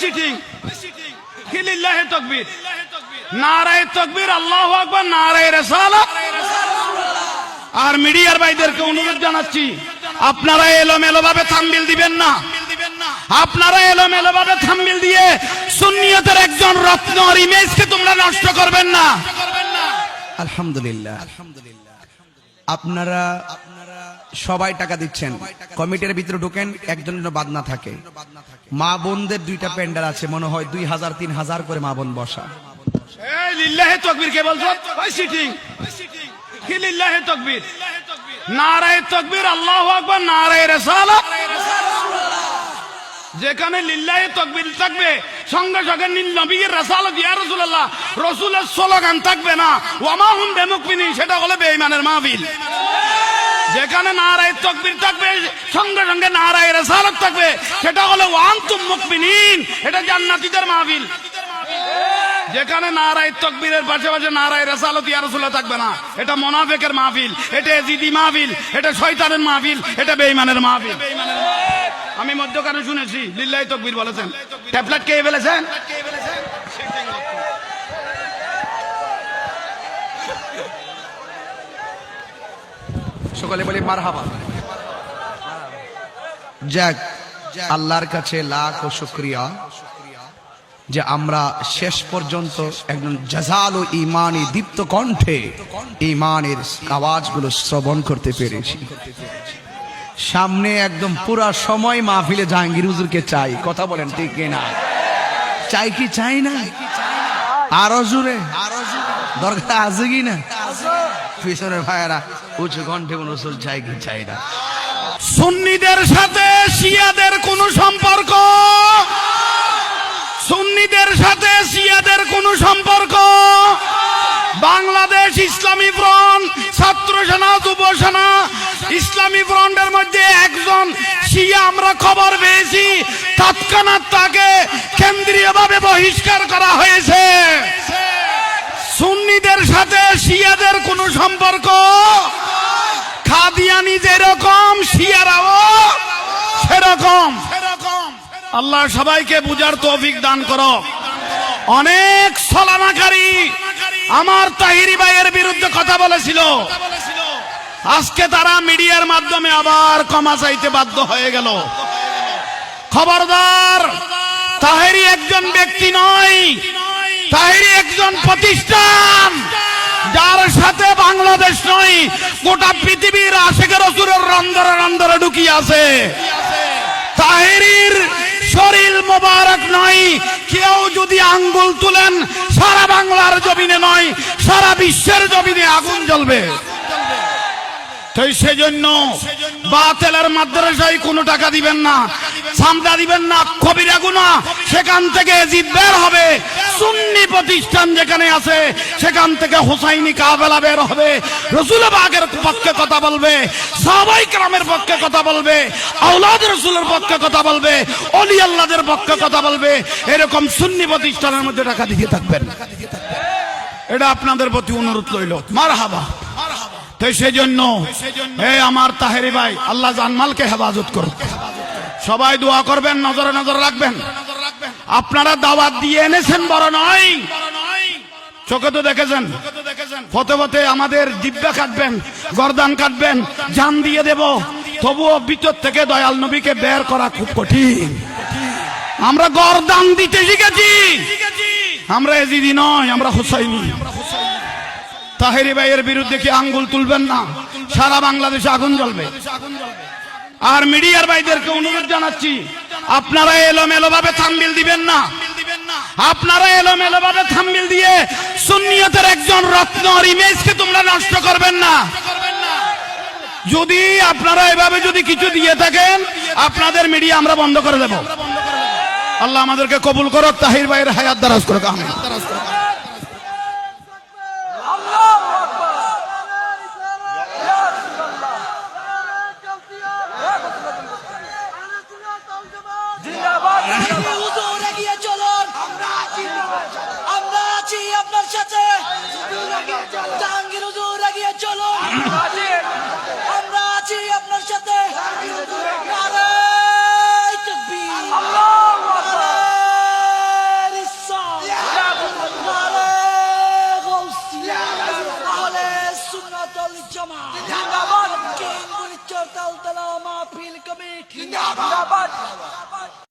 কে কি আর মিডিয়ার ভাইদেরকে অনুরোধ জানাচ্ছি, আপনারা এলোমেলো ভাবে থাম্বিল দিবেন না। আপনারা এলোমেলো ভাবে থাম্বিল দিয়ে সুন্নিয়তের একজন রত্ন আর ইমেজকে তোমরা নষ্ট করবেন না। আলহামদুলিল্লাহ। আপনারা সবাই টাকা দিচ্ছেন। কমিটির ভিতরে ঢোকেন একজন বাদ না থাকে। মা বোনদের দুইটা প্যান্ডেল আছে, মনে হয় দুই হাজার, তিন হাজার করে মা বোন বসা। যেখানে লিল্লাহে তকবীর থাকবে, সঙ্গে সঙ্গে নবীর রাসালাত, ইয়া রাসূলুল্লাহ, রাসূলের স্লোগান থাকবে না। ওয়ামা হুম বিমুকমিনিন, সেটা হলো বেঈমানের মাহফিল। যেখানে নারায় তকবীর থাকবে, সঙ্গে সঙ্গে নারায় রেসালত থাকবে। সেটা হলো ওয়ান্তুম মুকমিনিন, এটা জান্নাতীদের মাহফিল। যেখানে নারায় তকবীরের পাশে পাশে নারায় রেসালত ইয়া রাসূলুল্লাহ থাকবে না। এটা মোনাফেকের মাহফিল, এটা এজিদি মাহফিল, এটা শয়তানের মাহফিল, এটা বেঈমানের মাহফিল। আমি মধ্যখানে শুনেছি, লিল্লাহি তকবীর বলেছেন। ট্যাবলেট কে বলেছেন সকলে বলি মার হাবা যাক, আল্লাহর কাছে লাখ ও শুক্রিয়া যে আমরা শেষ পর্যন্ত একজন জাজাল ও ইমানি দীপ্ত কণ্ঠে ইমানের আওয়াজগুলো শ্রবণ করতে পেরেছি। সামনে একদম পুরা সময় মাহফিলে জাহাঙ্গীর হুজুরকে চাই। কথা বলেন, ঠিক না? চাই কি, চাই না? আরও জুড়ে দরকার আছে কি না? পিছনের ভাইয়েরা, উঁচু কণ্ঠে কোন রসুল চাই কি চাই না। সুন্নিদের সাথে শিয়াদের কোনো সম্পর্ক? সুন্নিদের সাথে শিয়াদের কোনো সম্পর্ক? বাংলাদেশ ইসলামী ফ্রন্ট, ছাত্র সেনা, যুব সেনা, ইসলামী ফ্রন্টের মধ্যে একজন শিয়া আমরা খবর পেয়েছি, তৎক্ষণাৎ তাকে কেন্দ্রীয়ভাবে বহিষ্কার করা হয়েছে। সুন্নিদের সাথে শিয়াদের কোনো সম্পর্ক? খাদিয়ানি যেরকম, শিয়ারাও সেরকম। আল্লাহ সবাইকে বুঝার তৌফিক দান করো। অনেক ছলানাকারী আমার তাহিরি ভাইয়ের বিরুদ্ধে কথা বলেছিল। আজকে তারা মিডিয়ার মাধ্যমে আবার ক্ষমা চাইতে বাধ্য হয়ে গেল। খবরদার, তাহেরি একজন ব্যক্তি নয় তাহেরি একজন প্রতিষ্ঠান, যার সাথে বাংলাদেশ নয়, গোটা পৃথিবীর আশেকের রসুরের রন্দরে রন্দরে ঢুকিয়ে আছে। তাহেরির শরীর মোবারক নয়, কেউ যদি আঙ্গুল তুলেন, সারা বাংলার জমিনে নয়, সারা বিশ্বের জমিনে আগুন জ্বলবে। তাই সেজন্য বাতেলের মাদ্রাসায় কোনো টাকা দিবেন না সামটা দিবেন না, কবিরা গুনা সেখান থেকে জিদ বের হবে। সুন্নি প্রতিষ্ঠান যেখানে আছে, সেখান থেকে হোসাইনি কাবেলা বের হবে। রসুল বাগের পক্ষে কথা বলবে, সাহাবাই গ্রামের পক্ষে কথা বলবে আউলাদ রসুলের পক্ষে কথা বলবে, অলি আল্লাদের পক্ষে কথা বলবে। এরকম সুন্নি প্রতিষ্ঠানের মধ্যে টাকা দিয়ে থাকবেন। এটা আপনাদের প্রতি অনুরোধ রইল। মার হাবা তো সেই জন্য হে আমার তাহেরি ভাই, আল্লাহ জানমালকে হেফাজত করুন সবাই দোয়া করবেন, নজরে নজর রাখবেন। আপনারা দাওয়াত দিয়ে এনেছেন বড় নয়। চোখে তো দেখেছেন? পথে পথে আমাদের জিব্বা কাটবেন গরদান কাটবেন জান দিয়ে দেব। তবুও ভিতর থেকে দয়াল নবীকে বের করা খুব কঠিন। আমরা গরদান দিতে শিখেছি। আমরা এজিদি নয় আমরা হুসাইনি। তাহেরি ভাইয়ের বিরুদ্ধে কি আঙ্গুল তুলবেন না? সারা বাংলাদেশে আগুন জ্বলবে। আর মিডিয়ার ভাইদেরকে অনুরোধ জানাচ্ছি আপনারা এলোমেলো ভাবে থাম্বিল দিবেন না। আপনারা এলোমেলো ভাবে থাম্বিল দিয়ে সুন্নিয়তের একজন রত্ন ইমেজকে তোমরা নষ্ট করবেন না। যদি আপনারা এভাবে যদি কিছু দিয়ে থাকেন, আপনাদের মিডিয়া আমরা বন্ধ করে দেব। আল্লাহ আমাদেরকে কবুল করো তাহির ভাইয়ের হায়াত দারাজ করো আমি জাহাঙ্গীর হুজুর এগিয়ে চলো। আমরা আছি আপনার সাথে। জিন্দাবাদ। কিং গুলিচর তালতলা মাহফিল কমিটি। জিন্দাবাদ।